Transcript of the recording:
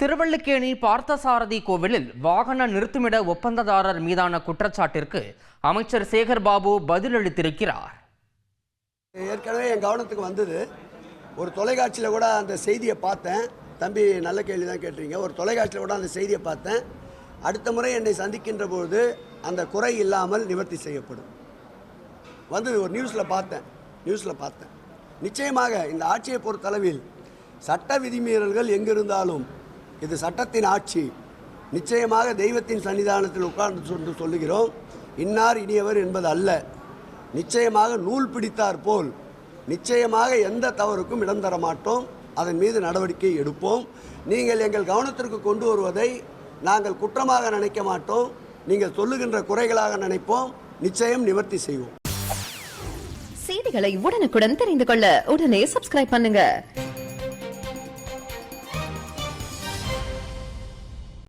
திருவள்ளுக்கேணி பார்த்தசாரதி கோவிலில் வாகன நிறுத்துமிட ஒப்பந்ததாரர் மீதான குற்றச்சாட்டிற்கு அமைச்சர் சேகர் பாபு பதிலளித்திருக்கிறார். ஏற்கனவே என் கவனத்துக்கு வந்தது. ஒரு தொலைக்காட்சியில் கூட அந்த செய்தியை பார்த்தேன். தம்பி நல்ல கேள்வி தான் கேட்டிருங்க ஒரு தொலைக்காட்சியில் கூட அந்த செய்தியை பார்த்தேன். அடுத்த முறை என்னை சந்திக்கின்ற பொழுது அந்த குறை இல்லாமல் நிவர்த்தி செய்யப்படும். வந்தது ஒரு நியூஸில் பார்த்தேன். நியூஸில் பார்த்தேன். நிச்சயமாக இந்த ஆட்சியை பொறுத்தளவில் சட்ட விதிமீறல்கள் எங்கிருந்தாலும் இது சட்டத்தின் ஆட்சி. நிச்சயமாக தெய்வத்தின் சன்னிதானத்தில் உட்கார்ந்து சொல்லி சொல்லுகிறோம். இன்னார் இனியவர் என்பது அல்ல. நிச்சயமாக நூல் பிடித்தார் போல். நிச்சயமாக எந்த தவறுக்கும் இடம் தர மாட்டோம். அதன் மீது நடவடிக்கை எடுப்போம். நீங்கள் எங்கள் கவனத்திற்கு கொண்டு வருவதை நாங்கள் குற்றமாக நினைக்க மாட்டோம். நீங்கள் சொல்லுகின்ற குறைகளாக நினைப்போம். நிச்சயம் நிவர்த்தி செய்வோம். செய்திகளை உடனுக்குடன் தெரிந்து கொள்ள உடனே சப்ஸ்கிரைப் பண்ணுங்க.